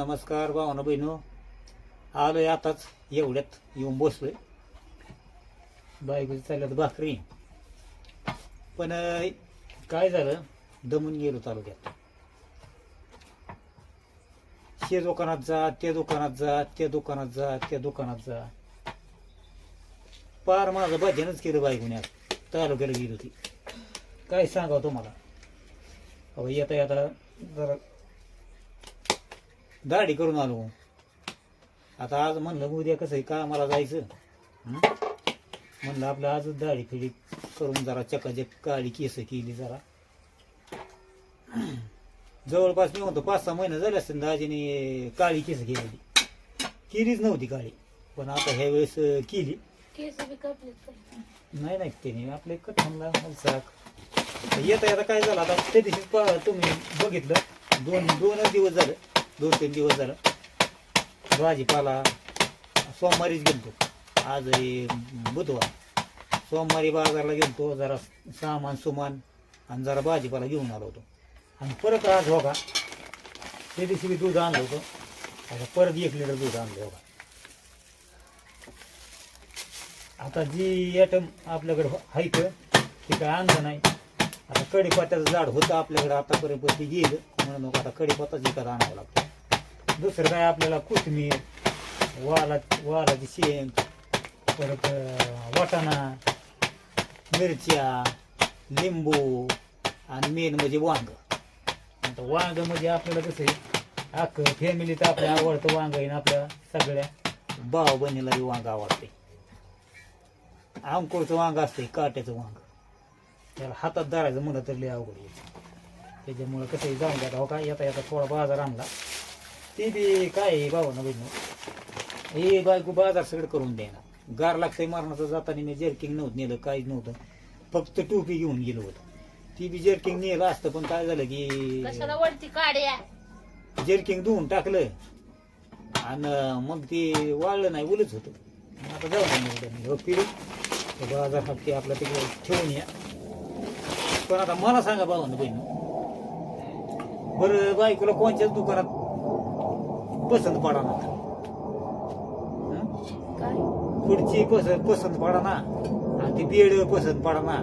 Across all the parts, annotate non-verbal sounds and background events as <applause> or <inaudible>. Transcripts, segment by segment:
नमस्कार भावना बहिणो. आलोय आताच एवढ्यात येऊन बसलोय. बायकोची चालल्यात भाकरी. पण काय झालं? दमून गेलो तालुक्यात. शे दुकानात जा त्या दुकानात जा त्या दुकानात जा त्या दुकानात जा. पार माझं भजनच केलं बायकोने आज. तालुक्याला गेली होती. काय सांगावं तुम्हाला? अहो येता येता जरा दाढी करून आलो. आता आज म्हणलं उद्या कसं आहे का मला जायचं? म्हणलं आपलं आजच दाढी फिडी करून जरा चकाचक काळी केस केली जरा. जवळपास मी म्हणतो पाच सहा महिने झाले असतील दाजीने काळी केस केलेली. केलीच नव्हती काळी पण आता ह्या वेळेस केली? नाही नाही त्याने आपले कठणला साक येता येता काय झालं आता त्या दिवशी तुम्ही बघितलं दोन दोनच दिवस झालं. दोन तीन दिवस झालं. भाजीपाला सोमवारीच गेलतो. आज बुधवार. सोमवारी बाजारला गेलतो जरा सामान सुमान आणि जरा भाजीपाला घेऊन आलो होतो. आणि परत आज हो का ते दिवशी मी दूध आणलं होतं. आता परत एक लिटर दूध आणलं हो का. आता जी आयटम आपल्याकडे हायत ते काय आणलं नाही. आता कढीपात्याचं झाड होतं आपल्याकडे आतापर्यंत ते गेलं. म्हणून मग आता कढीपत्ताच विकत आणावं लागतं. दुसरं काय आपल्याला कोथिंबीर वाला वालाची शेंग परत वाटाणा मिरच्या लिंबू आणि मेन म्हणजे वांग. आता वांग म्हणजे आपल्याला कसं आहे अख्खं फॅमिलीत आपल्या आवडतं वांग आहे ना आपल्या सगळ्या. भाव बहिणीला वांग आवडते. अंकुरचं वांग असते काट्याचं वांग. त्याला हातात धरायचं म्हणलं तर लय अवघड त्याच्यामुळं कसंही जाऊन द्या हो का येता येता थोडा बाजार आणला. ते बी काय आहे बाबा बहिण? हे बायको बाजार सगळं करून द्यायना गार लागतंय मारण्याचं जाताना मी जर्किंग नव्हतं नेलं काहीच नव्हतं. फक्त टोपी घेऊन गेलो होतं. ती बी जर्किंग नेलं असतं पण काय झालं की कशाला वरती काड्या? जर्किंग धुवून टाकलं. आणि मग ते वाळलं नाही उलच होतं. मग आता जाऊ पिढी बाजार हप्ते आपला तिकडे ठेवून या. पण आता मला सांगा भावानं बहीण. बरं बायकोला कोणत्याच दुकानात पसंत पडा ना. काय? खुर्ची पसंत पसंत पडा ना. आणि ती बेड पसंत पडा ना.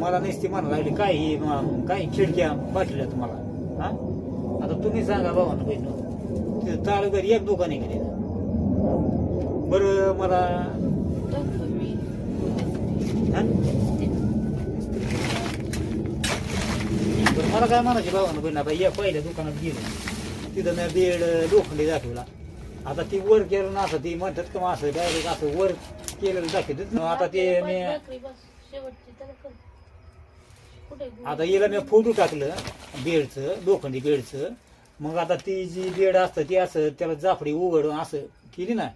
मला नुसती म्हणायला लागली काय ही काय खिडक्या पाठवल्या तुम्हाला? हा? आता तुम्ही सांगा भावानं बहीण ते तालुक्यात एक दुकान तिथं? बरं मला हा? मला काय म्हणायचे भावानं बहीण आता या पहिल्या दुकानात गेलो. तिथं मी बेड लोखंडी दाखवला. आता ती वर केलं ना असं ती म्हणतात का मग असं डायरेक्ट असं वर केलेलं दाखवतात ना. आता ते मी? आता याला मी फोटो टाकलं बेडचं लोखंडी बेडचं. मग आता ती जी बेड असतं ती असं त्याला जाफडी उघडून असं केली ना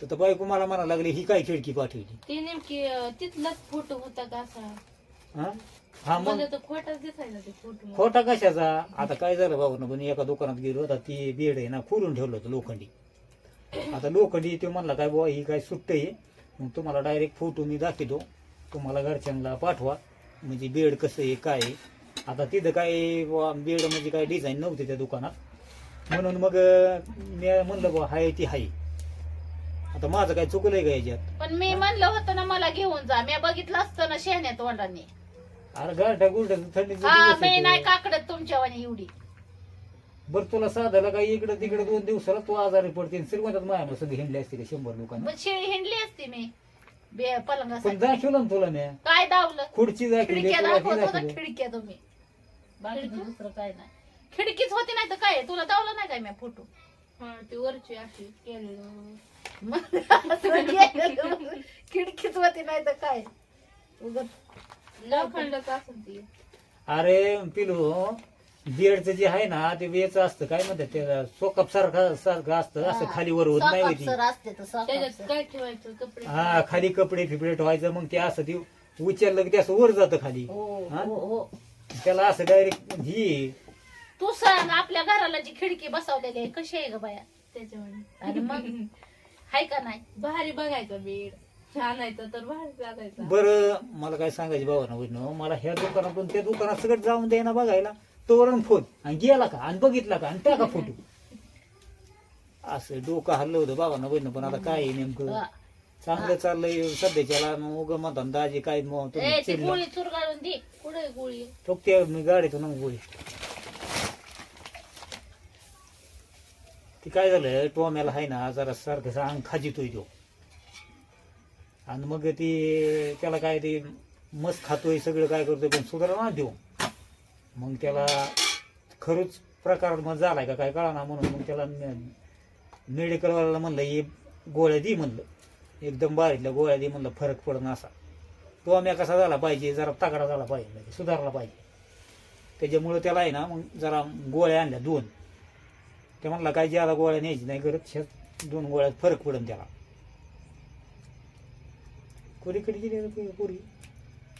तर त्या बायको मला म्हणायला लागली ही काय खिडकी पाठवली? ती नेमकी तिथलाच फोटो होता का असा? हा? हा मग? मला तर खोटाच दिसायला ते फोटो खोटा कशाचा? आता काय झालं बाबा पण एका दुकानात गेलो आता ती बेड आहे ना खोलून ठेवलं होतं लोखंडी. आता लोखंडी ते म्हणला काय बुवा ही काय सुट्ट आहे? मग तुम्हाला डायरेक्ट फोटो मी दाखवतो. तुम्हाला घरच्यांना पाठवा. म्हणजे बेड कसं आहे काय आहे? आता तिथं काय बुवा बेड म्हणजे काय डिझाईन नव्हती त्या दुकानात. म्हणून मग अं, मी म्हणलं बुवा हाय ती हाय. आता माझं काय चुकलंय का याच्यात? पण मी म्हणलं होतं ना मला घेऊन जा. मी बघितलं असतं ना शेहण्यात तोंडाने. अरे हा मी येतो. नाही काकडत तुमच्यावानी एवढी. बरं तुला साधायला काय इकडे तिकडे दोन दिवसाला तू आजारी पडते श्रीमंतात माया सगळी हिंडली असते शंभर लोकांना? पण शेळी हिंडली असती मी बे पण पलंगासाठी दाखवलं ना तुला मी. काय दावलं खुर्ची दाखवली खिडक्या तुला दाखवत होता दाखवली. खिडक्या तुम्ही. बाकी दुसरं काय नाही. खिडकीच होती नाही तर काय तुला दावलं नाही काय मी फोटो? ती वरची अशी केलेलं. <laughs> खिडकीच होती नाही तर काय? लोखंडच असेल ती? अरे पिलू बेडचं जे आहे ना ते वेच असतं. काय म्हणतात ते सोकप सारखं सारखं असतं. असं खाली वर होत नाही होती सर असते तर त्याच्यात काय ठेवायचं? कपडे हा खाली कपडे फिपडे ठेवायचं. मग ते असं ते उचललं की ते असं वर जातं खाली. हो हा? हो हो. त्याला असं डायरेक्ट ही. तू सांग आपल्या घराला जी खिडकी बसवलेली आहे कशी आहे ग बाया? त्याच्यामुळे. आणि मग? <laughs> हाय का नाही? भारी बघायचं बेड तर चालायचं बरं मला काय सांगायचं बाबा ना वैष्णव मला ह्या दुकानातून त्या दुकानात सगळं जाऊन द्यायना बघायला. तोरण फोन. आणि गेला का? आणि बघितला का? आणि टाका फोटो. असं डोकं हल्लं होतं बाबांना बहिण पण आता काय आहे नेमकं. चांगलं चाललंय सध्याच्याला उग म्हणतात दाजी काय मग ए तुम्ही ती चिडला. गोळी दे. कुठे गोळी? तो ते मी गाडीतून मग गोळी. ती काय झालं टोम्याला आहे ना जरा सारखं अंग खाजितोय तो. आणि मग ते त्याला काय ते मस्त खातोय सगळं काय करतोय पण सुधारणा देऊ. मग त्याला खरंच प्रकार मग झालाय का काय कळा म्हणून मग त्याला मेडिकलवाल्याला म्हणलं हे गोळ्या दे म्हणलं. एकदम बारीतल्या गोळ्या दे म्हणलं फरक पडणं असा. तो आम्ही कसा झाला पाहिजे जरा तगडा झाला पाहिजे म्हणजे सुधारला पाहिजे. त्याच्यामुळं त्याला आहे ना मग जरा गोळ्या आणल्या दोन. ते म्हणला काय ज्याला गोळ्या न्यायची नाही करत शेत दोन गोळ्यात फरक पडन त्याला. कोणीकडे गेली रे पु- पोरी?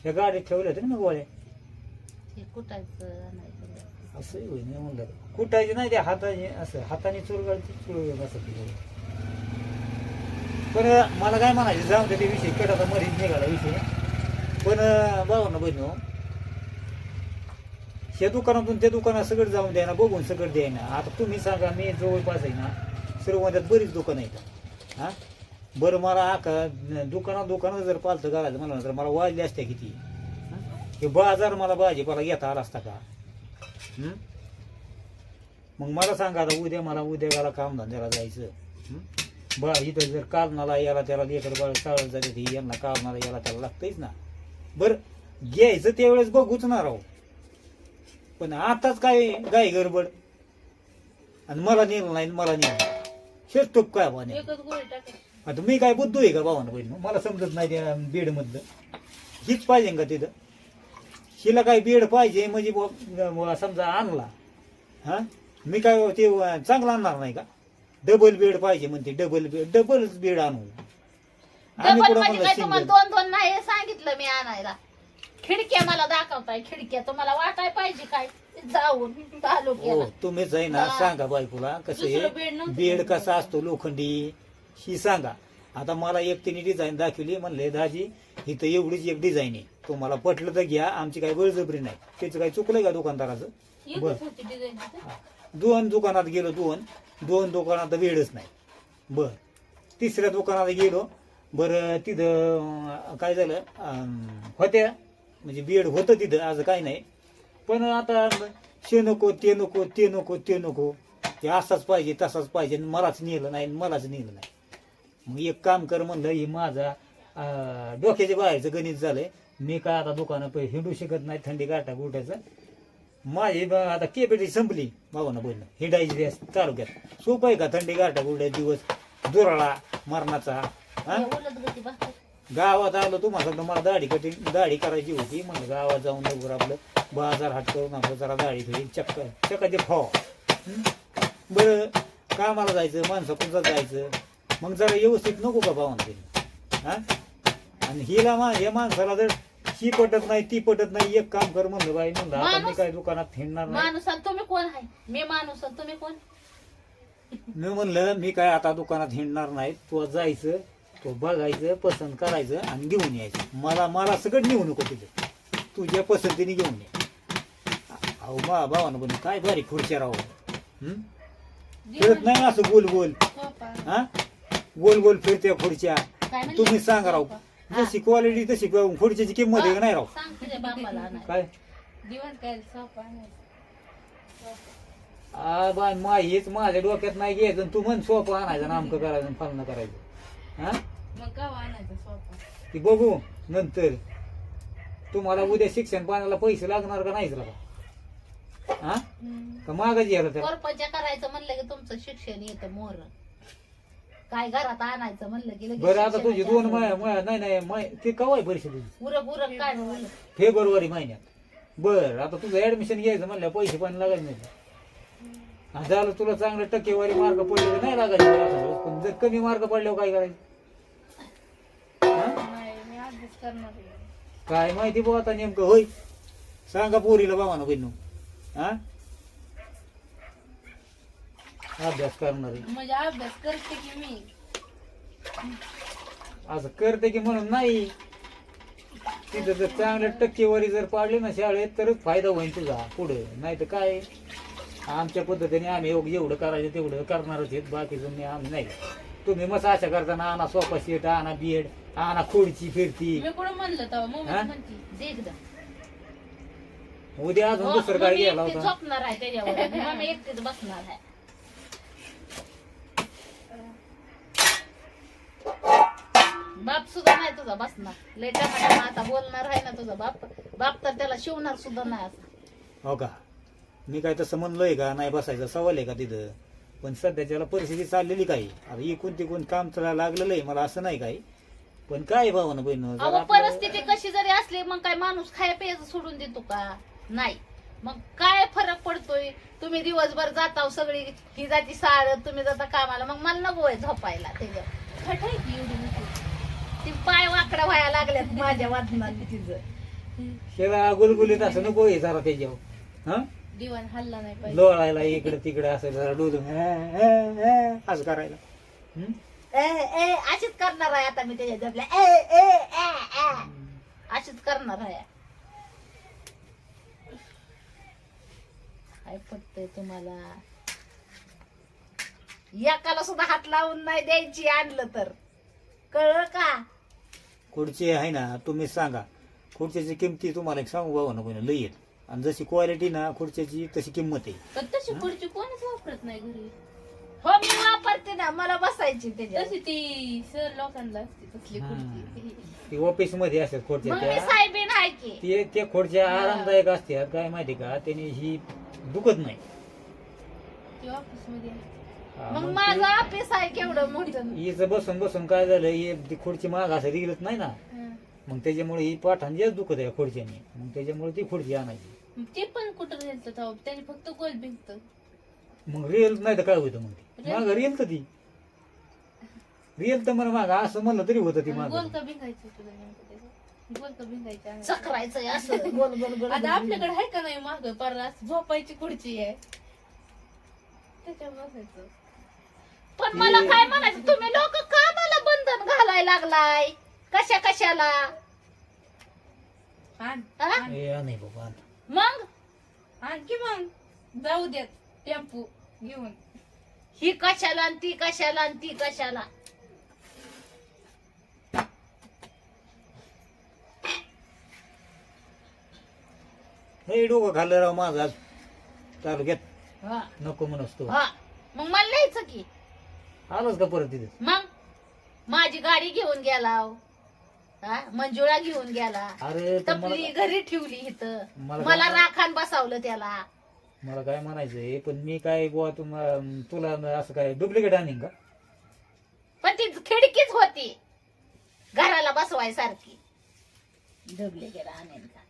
त्या गाडीत ठेवल्या होत्या ना मग गोळ्या? हे कुठायचं आणायचं असं होईल नाही म्हणलं कुटायचे नाही ते हाताने असं हाताने चुरगाळची चुरगळ असं गोळ्या. पण मला काय म्हणायचं जाऊन दे ते विषय केडाचा मरीज निघाला विषय. पण बाबा ना बहिण हे दुकानातून ते दुकानात सगळं जाऊन द्या ना बघून सगळं द्याय ना. आता तुम्ही सांगा मी जवळपास आहे ना सर्वांच्यात बरीच दुकानं आहेत. हा? बरं मला आका दुकानात दुकानात जर पालतं घालायचं म्हणलं तर मला वाजले असते किती? हे बाजार मला भाजीपाला घेता आला असता का? मग मला सांगा आता उद्या मला उद्या काम धंद्याला जायचं. हं? बा इथं जर कालनाला याला त्याला लेकर बाळ चाळत जाते यांना कालनाला याला त्याला लागतंच ना. बरं घ्यायचं त्यावेळेस बघूच ना राहू पण आताच काय गाय गडबड? आणि मला नेलं नाही आणि मला नेलं हेच टोप काय म्हणे आता मी काय बुद्धू आहे का भावानं बहिण मला समजत नाही त्या बेड मधलं हीच पाहिजे का तिथं? हिला काय बेड पाहिजे म्हणजे बुवा- समजा आणला. हा? मी काय ते चांगला आणणार नाही का? डबल बेड पाहिजे म्हणते डबल बेड डबलच बेड आणू. आम्ही डबल कुठं म्हणजे म्हणलं काय तुम्हाला सिंगल दोन दोन नाही सांगितलं मी आणायला. खिडक्या मला दाखवताय खिडक्या तुम्हाला वाटाय पाहिजे काय? जाऊन हो तालुक्याला तुम्हीच आहे ना हा. सांगा बायकोला कसं दुसरं आहे? बेड नव्हतं बेड तुमचं. कसा असतो लोखंडी? ही सांगा. आता मला एक तिने डिझाईन दाखवली म्हणले दाजी इथं एवढीच एक डिझाईन आहे. तुम्हाला पटलं तर घ्या आमची काही बळजबरी नाही. त्याचं काही चुकलंय का दुकानदाराचं? बर. दोन दुकानात गेलो दोन. दोन दुकानात वेळच नाही. बर. तिसऱ्या दुकानात गेलो. बरं तिथं काय झालं होत्या. म्हणजे बेड होतं तिथं आज काय नाही. पण आता शे नको ते नको ते नको ते नको. ते असाच पाहिजे तसाच पाहिजे आणि मलाच नेलं नाही आणि मलाच नेलं नाही. मग एक काम कर म्हणलं हे माझा अं, डोक्याच्या बाहेरचं गणित झालंय. मी काय आता दुकानं पै हिंडू शकत नाही थंडी गाठा गुटायचं माझी ब- आता केपेटी संपली भावानं बोलणं. हिंडायची रेस तालुक्यात. सोपं आहे का थंडी गाठा गुड्या दिवस दुराळा मरणाचा हा? उलट गती भाकर गावात आलो तुम्हाला सांगतो मला दाढी कटिंग दाढी करायची होती. म्हणलं गावात जाऊन लवकर आपलं बाजार हाट करून आपलं जरा दाढी थोडी चक्क चक्काचे फाव. हं? बरं कामाला जायचं माणसापुरतं जायचं. मग जरा व्यवस्थित नको का भावान? ते हा? आणि हिला मा या माणसाला जर ही पटत नाही ती पटत नाही एक काम कर म्हणलं बाई म्हणलं आता मी माणूस- काय दुकानात फिरणार नाही. माणूस आणि तुम्ही कोण आहे? मी माणूस आणि तुम्ही कोण? मी म्हणलं मी काय आता दुकानात हिंडणार नाही. तू जायचं तो बघायचं पसंत करायचं आणि घेऊन यायचं. मला मला सगळं नेऊ नको तिथे तुझ्या पसंतीने घेऊन ये. अहो बा भावानं पण काय भारी खुर्च्या राहू हं? नाही असं गोल गोल सोपा. हा? गोल गोल फिरत्या खुर्च्या. म्हणली? तुम्ही सांगा राव. जशी क्वालिटी तशी खुर्च्याची किंमत आहे का नाही राव? सांग तुझ्या बापाला आणायला. काय? दिवण काय सोपा नाही. आ बा मा हेच माझ्या डोक्यात नाही घ्यायचं आणि तू म्हण सोपं आणायचं नामकं करायचं आणि फलनं करायचं. हा? मग का आणायचं सोपा? ती बघू नंतर. तुम्हाला उद्या शिक्षण पाण्याला पैसे लागणार का नाहीच लागा हा? का मागायची याला करायचं म्हणलं की तुमचं शिक्षण येतं मोर काय घरात आणायचं म्हणलं की लगेच बरं आता तुझी दोन. महिने महिने- नाही नाही मै- ते कवाय परिषदेची उरक उरक काय. फेब्रुवारी महिन्यात बर आता तुझं ऍडमिशन घ्यायचं म्हणलं पैसे पण लागायचे नाही हा, झालं तुला चांगलं टक्केवारी मार्क पडले तर नाही लागायचे मला आता रोज. पण जर कमी मार्क पडल्यावर काय करायचं हा? नाही मी अभ्यास करणार आहे. काय माहिती बघ आता नेमकं होय सांगा पोरीला बाबा ना बहिणू हा अभ्यास करणार आहे. म्हणजे अभ्यास करते की मी. असं करते की म्हणून नाही. तिथं जर चांगल्या टक्केवारी जर पाडली ना शाळेत तरच फायदा होईल तुझा. पुढे. नाही तर काय? आमच्या पद्धतीने आम्ही एवढं जेवढं करायचं तेवढं करणारच आहेत. बाकीचं मी आम्ही नाही. तुम्ही मग अशा करताना आणा सोफा सीट आणा बेड आणा खुर्ची फिरती. मी कोण म्हणलं तेव्हा? मम्मी हा? म्हणती दे एकदा. उद्या अजून हो, दुसरं काय मम्मी गेला एकटी होता. झोपणार आहे त्याच्यावर. मम्मी एकटीच बसणार आहे. बाप सुद्धा नाही तुझा बसणार. लय टमाटा आता बोलणार आहे ना तुझा बाप. बाप तर त्याला शिवणार सुद्धा नाही असं हो का? मी काय तसं म्हणलोय का? नाही बसायचा सवाल आहे का तिथं? पण सध्याच्याला परिस्थिती चाललेली काही. आता इकून तिकून काम चालायला लागलेलं आहे मला असं नाही काही. पण काय भावना बहिण? अहो परिस्थिती कशी जरी असली मग काय माणूस खाय प्यायचं सोडून देतो का? नाही. मग काय फरक पडतोय? तुम्ही दिवसभर जाताव सगळी ही जाती साळ तुम्ही जाता कामाला. मग मला नको आहे झोपायला त्याच्यावर खट आहे की एवढी मोठी ती पाय वाकडा व्हायला लागल्यात माझ्या वाचनात तिचं. शेला गुलगुलीत असं नको आहे जरा त्याच्यावर. हा? दिवाण हल्ला नाही पाहिजे. लोळायला इकडे तिकडे असं जरा डोलून असं करायला. हं? ए ए अशीच करणार आहे आता मी त्याच्या जपल्या ए ए ए ए. अशीच करणार आहे. काय पटतंय तुम्हाला? एकाला सुद्धा हात लावून नाही द्यायची आणलं तर. कळलं का? खुर्ची आहे ना तुम्ही सांगा. खुर्चीची किमती तुम्हाला एक सांगू भाऊ ना बहिण लई आहेत. आणि जशी क्वालिटी ना खुर्च्याची तशी किंमत आहे. पण तशी खुर्ची कोणच वापरत नाही घरी. हो मी वापरते ना मला बसायची त्याच्यात. तशी ती सर लोकांना असते तसली खुर्ची. ती ऑफिसमध्ये असतात खुर्च्या मग मी त्या. साहेबीन आहे की. ते ते खुर्च्या आरामदायक असतात. काय माहिती का त्याने ही दुखत नाही. ती ऑफिसमध्ये असते. मग माझं ऑफिस आहे केवढं मोठं? हिचं बसून बसून काय झालं हे ती खुर्ची माग असं रिगलत नाही ना? हं. मग त्याच्यामुळे ही पाठान जास्त दुखत आहे खुर्च्याने. मग त्याच्यामुळे ती खुर्ची आणायची. मग ते पण कुठं नेलं तेव्हा त्याने फक्त गोल भिंत मग रिअल नाही तर काय होतं मग ती? माग रिअल तर ती. रिअल तर मला माग असं म्हणलं तरी होतं ती माग. गोल का भिंगायचं तुला नेमकं त्याचं? गोल का भिंगायचं आहे? चक्रायचं असं. <laughs> गोल गोल गोल आता आपल्याकडे आहे का नाही माग? परत झोपायची खुर्ची आहे. त्याच्यावर बसायचं पण मला काय म्हणायचं? तुम्ही लोक का मला बंधन घालायला लागलाय? कशा कशाला? आण. हा? ए, नाही बाबा आण. मग? आणखी मग? जाऊ द्यात टेम्पू घेऊन. ही कशाला आणि ती कशाला आणि ती कशाला? हे डोकं खाल्लं राव माझं आज. तालुक्यात हा. नको म्हणस तू. हा. मग मला लिहायचं की? आलोच का परत तिथे? मग? माझी गाडी घेऊन गेला हो. हा? मंजुळा घेऊन गेला. अरे पण तपली मला घरी ठेवली इथं. मला मला राखान बसावलं त्याला. मला काय म्हणायचंय पण मी काय गोवा तुम तुला असं काय डुप्लिकेट आणीन का? पण ती खिडकीच होती. घराला बसवाय सारखी ढबले गेला आणेन का?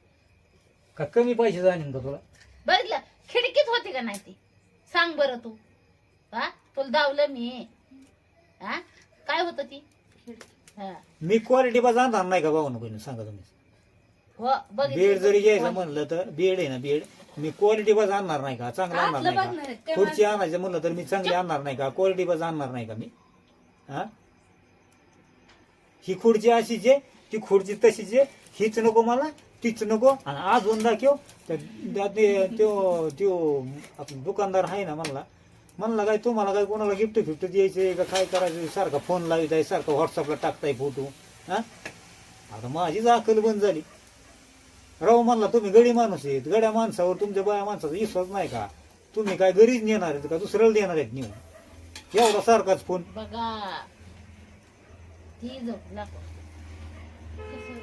का कमी पैशाचं आणीन का तुला? बघितलं? खिडकीच होती का नाही ती? सांग बरं तू. हा? तुला धावलं मी. होत ती. हा. मी क्वालिटी बा जाणार नाही का भाऊ नको सांगा तुम्ही. हो बेड जरी घ्यायचं बघितलं म्हणलं तर बेड आहे ना बेड. मी क्वालिटी बा आणणार नाही का? चांगलं आणणार आतलं नाही बघणार का खुर्ची आणायचं म्हणलं तर मी चांगली आणणार नाही का? क्वालिटी बा आणणार नाही का मी? हा? ही खुर्ची अशीच आहे ती खुर्ची तशीच आहे. हीच नको मला तीच नको. आणि अजून दाखव त्या- त्या- ते- त्यो त्यो आपला दुकानदार आहे ना म्हणला म्हणला काय तुम्हाला काय कोणाला गिफ्ट फिफ्ट द्यायचे का काय करायचं? सारखा फोन लावित आहे सारखा व्हॉट्सअपला टाकताय फोटो हा? आता माझीच अकल बंद झाली. राव म्हणला तुम्ही गडी माणूस आहेत. गड्या माणसावर तुमच्या बाया माणसाचा विश्वास नाही का? तुम्ही काय घरीच नेणार आहेत का? दुसऱ्याला देणार आहेत नेऊन. एवढा सारखाच फोन बघा ती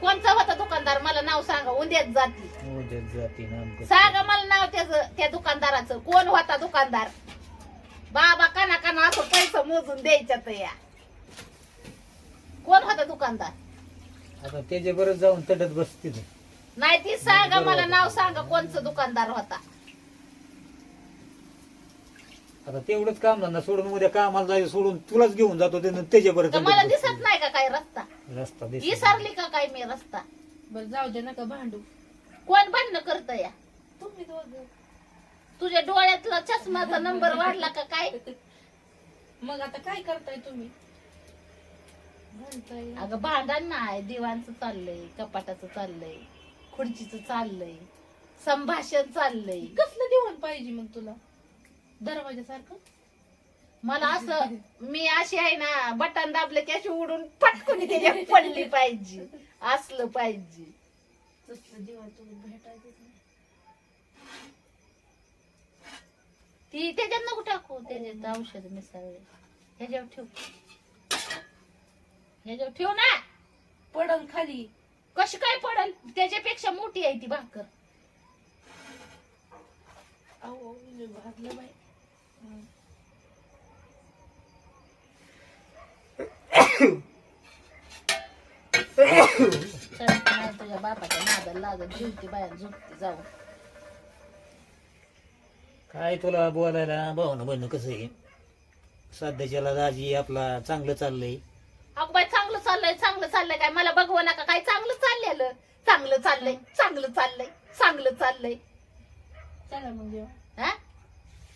कोणचा होता दुकानदार? मला नाव सांगा उद्याच जाती. उद्याच जाती नामकं. सांगा मला नाव त्याच त्या दुकानदाराचं. कोण होता दुकानदार? बाबा काना काना असं पैसा मोजून द्यायच्या तर या. कोण होता दुकानदार? आता त्याच्या बरं जाऊन तटत बस तिथं नाही ती सांगा मला नाव सांगा कोणचं दुकानदार होता. आता तेवढंच काम धंदा सोडून उद्या कामाला जायचं सोडून तुलाच घेऊन जातो ते त्याच्या तर मला दिसत नाही का काय रस्ता? रस्ता दिसत विसरली का काय मी रस्ता? बरं जाऊ दे नका भांडू. कोण भांडणं करत या? तुम्ही दोघं. तुझ्या डोळ्यातला चष्माचा नंबर वाढला का काय? मग आता काय करताय तुम्ही? अगं भांडण नाही दिवाणचं चाललंय कपाटाचं चाललंय खुर्चीचं चाललंय संभाषण चाललंय. कसलं दिवण पाहिजे मग तुला? दरवाजासारखं मला असं मी अशी आहे ना बटन दाबलं की अशी उडून पटकून त्याच्यात पडली पाहिजे असलं पाहिजे. तसलं जीवाचं भेटायचं. ती त्याच्यात नको टाकू? त्याच्यात औषध मिसळले. ह्याच्यावर ठेव. ह्याच्यावर ठेव ना. पडन खाली. कशी काय पडल? त्याच्यापेक्षा मोठी आहे ती भाकर. अहो अहो, लय भाजलं बाई. चल, नाही तुझ्या बापाच्या नादाला लागत झुलती बाहेर झुकती जाऊ. काय तुला बोलायला? भावना बहिण कसं आहे? सध्याच्याला दाजी आपला चांगलं चाललंय. अगं बाई चांगलं चाललंय चांगलं चाललंय काय? मला बघवू नका. काय चांगलं चाललेलं? चांगलं चाललंय चांगलं चाललंय चांगलं चाललंय. चला मग जेव्हा हा?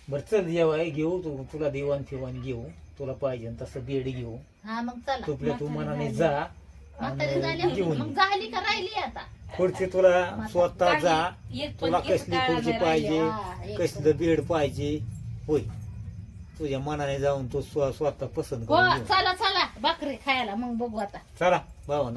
बरं चल जेवाय घेऊ तू. तुला देवाण फिवाण घेऊ. तुला पाहिजे तसं बेड घेऊ. हा मग चला. तुपल्या तू मनाने. जा. म्हातारी आणि. घेऊन मग ये. झाली का राहिली आता? पुढची तुला स्वतः जा. तुला कसली खुर्ची पाहिजे हा, कसलं बेड पाहिजे. होय. तुझ्या मनाने जाऊन तू स्व- स्वतः पसंत हो करून घेऊ. चला चला. भाकरी खायला मग बघू आता. चला भावानं.